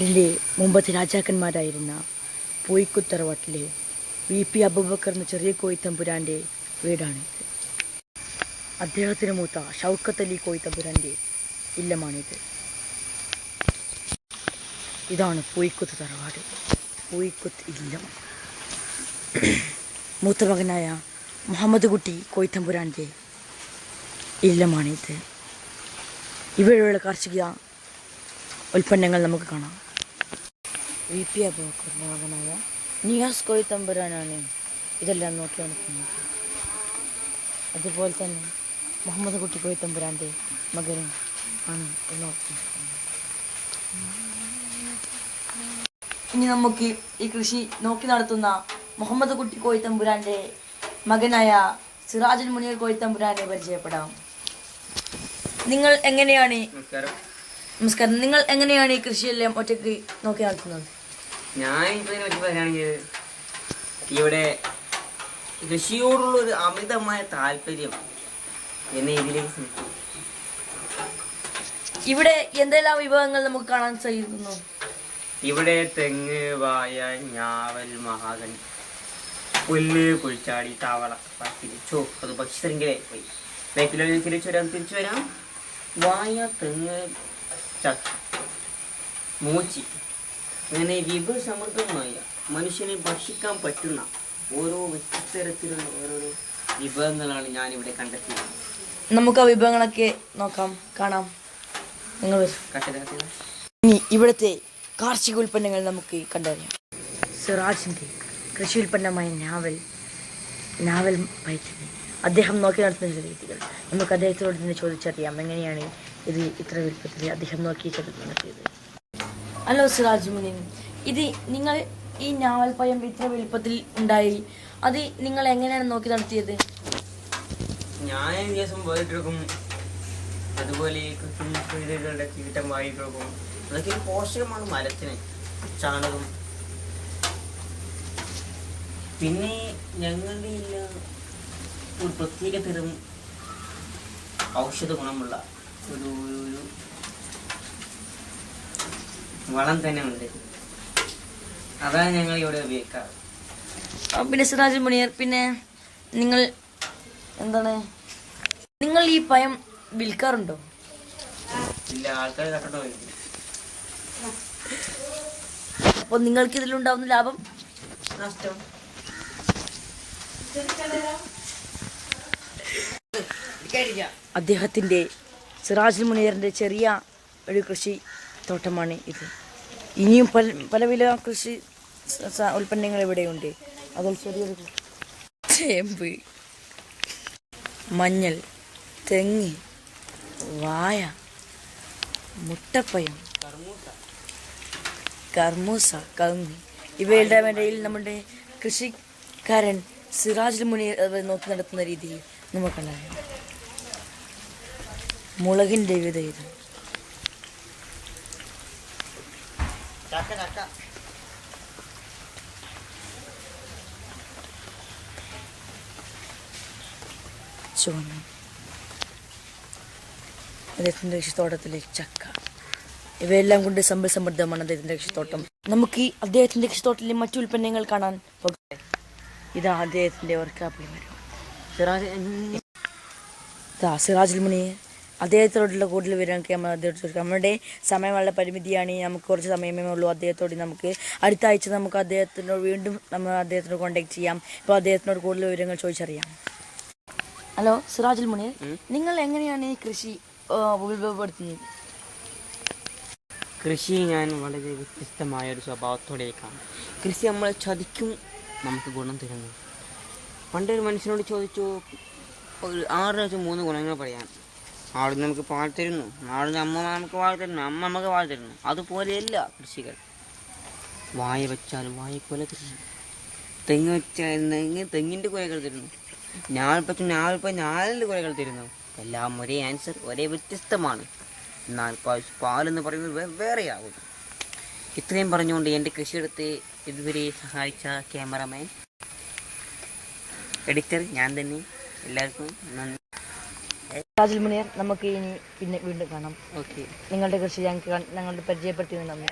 ഇതിന്റെ മുമ്പത്തെ രാജാക്കന്മാരായിരുന്ന പോയിക്കുത്തറവാട്ടിലെ വി പി അബൂബക്കർ എന്ന ചെറിയ കോയിത്തമ്പുരാന്റെ വീടാണിത് അദ്ദേഹത്തിന് മൂത്ത ഷൗക്കത്ത് അലി കോയിത്തമ്പുരാന്റെ ഇല്ലമാണിത്. ഇതാണ് പൂയിക്കുത്ത് തറവാട്. പൂയിക്കുത്ത് ഇല്ലം. മൂത്ത മകനായ മുഹമ്മദ് കുട്ടി കോയിത്തമ്പുരാന്റെ ഇല്ലമാണിത്. ഇവയുള്ള കാർഷിക ഉൽപ്പന്നങ്ങൾ നമുക്ക് കാണാം. വി പി അബൂബക്കറിന്റെ മകനായ നിയാസ് കോയിത്തമ്പുരാനാണ് ഇതെല്ലാം നോക്കി നടക്കുന്നത് അതുപോലെ തന്നെ മുഹമ്മദ് കുട്ടി കോയിത്തമ്പുരാന്റെ മകനും ആണ് നോക്കി ഇനി നമുക്ക് ഈ കൃഷി നോക്കി നടത്തുന്ന മുഹമ്മദ് കുട്ടി കോയിത്തമ്പുരാന്റെ മകനായ സിറാജുൽ മുനീർ കോയിത്തമ്പുരാനെ പരിചയപ്പെടാം. നിങ്ങൾ എങ്ങനെയാണ് നമസ്കാരം. നമസ്കാരം. നിങ്ങൾ എങ്ങനെയാണ് ഈ കൃഷിയെല്ലാം ഒറ്റയ്ക്ക് നോക്കി നടത്തുന്നത്? ഞാൻ ഇതിനെ പറ്റി പറയുകയാണെങ്കിൽ ഇവിടെ കൃഷിയോടുള്ള ഒരു അമിതമായ താല്പര്യം എന്നെ ഇതിലേക്ക്. ഇവിടെ എന്തെല്ലാം വിഭവങ്ങൾ നമുക്ക് കാണാൻ സാധിക്കുന്നു? ഇവിടെ തെങ്ങ് വായ ഞാവൽ മഹാകൻ പുല്ല് കുഴിച്ചാടി താവള തിരിച്ചോ അത് പക്ഷിശൃംഖലയായി പോയി. ബാക്കിലോ തിരിച്ചു വരാം തിരിച്ചു വരാം. വായ തെങ്ങ് ചക്ക മൂച്ചി. അങ്ങനെ വിഭവസമൃദ്ധമായ മനുഷ്യനെ ഭക്ഷിക്കാൻ പറ്റുന്ന ഓരോ വ്യത്യസ്തരത്തിലുള്ള ഓരോരോ വിഭവങ്ങളാണ് ഞാൻ ഇവിടെ കണ്ടെത്തിയത്. നമുക്ക് ആ വിഭവങ്ങളൊക്കെ നോക്കാം കാണാം. നിങ്ങൾ. ഇനി ഇവിടുത്തെ കാർഷിക ഉൽപ്പന്നങ്ങൾ നമുക്ക് കണ്ടറിയാം സിറാജിന്റെ കൃഷി ഉൽപ്പന്നമായ നാവൽ നാവൽ പയറ്റിന് അദ്ദേഹം നോക്കി നടത്തുന്ന രീതികൾ. നമുക്ക് അദ്ദേഹത്തോട് തന്നെ ചോദിച്ചറിയാം എങ്ങനെയാണ് ഇത് ഇത്ര വലുപ്പത്തിൽ അദ്ദേഹം നോക്കി നടത്തിയത്? ഹലോ സിറാജ് മുനി ഇത് നിങ്ങൾ ഈ നാവൽ പയം ഇത്ര വലുപ്പത്തിൽ ഉണ്ടായി അത് നിങ്ങൾ എങ്ങനെയാണ് നോക്കി നടത്തിയത്? ഞാൻ ദിവസം പോയിട്ടിരിക്കും. അതുപോലെ ഈ കുഞ്ഞുകളുടെ കീട്ടം വായിട്ടിരിക്കും അതൊക്കെ ഒരു പോഷകമാണ് മരത്തിന് ചാണകം. പിന്നെ ഞങ്ങളുടെ ഇല്ല ഒരു പ്രത്യേക തരം ഔഷധ ഗുണമുള്ള ഒരു ഒരു ഒരു വളം തന്നെ ഉണ്ട്. അതാണ് ഞങ്ങൾ ഇവിടെ ഉപയോഗിക്കാറ്. പിന്നെ സിറാജ് മുണിയർ പിന്നെ നിങ്ങൾ എന്താണ്? നിങ്ങൾ ഈ പയം വിൽക്കാറുണ്ടോ? ഇല്ല ആൾക്കാർ കട്ടോ അപ്പൊ അപ്പോൾ നിങ്ങൾക്ക് ഇതിലുണ്ടാവുന്ന ലാഭം? നഷ്ടം. അദ്ദേഹത്തിന്റെ സിറാജ് മുനീറിന്റെ ചെറിയ ഒരു കൃഷി തോട്ടമാണ് ഇത്. ഇനിയും പല പലവിധ കൃഷി ഉൽപ്പന്നങ്ങൾ ഇവിടെയുണ്ട്. അതിൽ ചെറിയൊരു ചേമ്പ് മഞ്ഞൾ തെങ്ങ് വായ മുട്ടപ്പയം കർമൂസ കങ്ങ് ഇവയുടെ ഇടയിൽ നമ്മുടെ കൃഷിക്കാരൻ സിറാജ് മുനി നോക്കി നടത്തുന്ന രീതിയിൽ നമുക്കുണ്ടായിരുന്നു മുളകിന്റെ വിധ ഇത്. ചുവന്നു അദ്ദേഹത്തിന്റെ കൃഷിത്തോട്ടത്തിലെ ചക്ക. ഇവയെല്ലാം കൊണ്ട് സമ്പൽ സമൃദ്ധമാണ് അദ്ദേഹത്തിന്റെ കൃഷിത്തോട്ടം നമുക്ക് ഈ അദ്ദേഹത്തിന്റെ കൃഷിത്തോട്ടത്തിലെ മറ്റു ഉൽപ്പന്നങ്ങൾ കാണാൻ പോകട്ടെ ഇതാ അദ്ദേഹത്തിന്റെ വർക്കാപ്പിളി മരം സിറാജ് സിറാജുൽ മുനി അദ്ദേഹത്തോടുള്ള കൂടുതൽ വിവരങ്ങൾക്ക് നമ്മൾ അദ്ദേഹത്തോട് ചോദിക്കാം. നമ്മുടെ സമയം വളരെ പരിമിതിയാണ്. നമുക്ക് കുറച്ച് സമയമേ ഉള്ളൂ. അദ്ദേഹത്തോട് നമുക്ക് അടുത്ത ആഴ്ച നമുക്ക് അദ്ദേഹത്തിനോട് വീണ്ടും നമ്മൾ അദ്ദേഹത്തിനോട് കോൺടാക്ട് ചെയ്യാം. ഇപ്പോൾ അദ്ദേഹത്തിനോട് കൂടുതൽ വിവരങ്ങൾ ചോദിച്ചറിയാം. ഹലോ സിറാജുൽ മുനീർ. നിങ്ങൾ എങ്ങനെയാണ് ഈ കൃഷി ഉപയോഗപ്പെടുത്തുന്നത്? കൃഷി ഞാൻ വളരെ വ്യത്യസ്തമായ ഒരു സ്വഭാവത്തോടെയൊക്കെയാണ് കൃഷി നമ്മൾ ചതിക്കും നമുക്ക് ഗുണം തരുന്നു. പണ്ടൊരു മനുഷ്യനോട് ചോദിച്ചു ഒരു ആറ് മൂന്ന് ഗുണങ്ങൾ പറയാൻ ആട് നമുക്ക് പാൽ തരുന്നു. അമ്മ നമുക്ക് പാൽ തരുന്നു. അമ്മ നമുക്ക് പാൽ തരുന്നു. അതുപോലെയല്ല കൃഷികൾ. വായ വെച്ചാലും വായ കൊല തരുന്നു. തെങ്ങ് വെച്ചാൽ തെങ്ങ് തെങ്ങിന്റെ കുലകൾ തരുന്നു. ഞാൽപ്പച്ച ഞാൽപ്പ ഞാലിന്റെ കുലകൾ തരുന്നു. എല്ലാം ഒരേ ആൻസർ ഒരേ വ്യത്യസ്തമാണ്. എന്നാൽ പാലെന്ന് പറയുന്നത് വേ- വേറെയാകും ഇത്രയും പറഞ്ഞുകൊണ്ട് എന്റെ കൃഷിയെടുത്ത് ഇതുവരെ സഹായിച്ച ക്യാമറമാൻ എഡിറ്റർ ഞാൻ തന്നെ. എല്ലാവർക്കും നന്ദി. സിറാജുൽ മുനീർ നമുക്ക് ഇനി പിന്നെ വീണ്ടും കാണാം. ഓക്കെ. നിങ്ങളുടെ കൃഷി ഞങ്ങൾക്ക് ഞങ്ങളുടെ പരിചയപ്പെടുത്തി നന്ദി.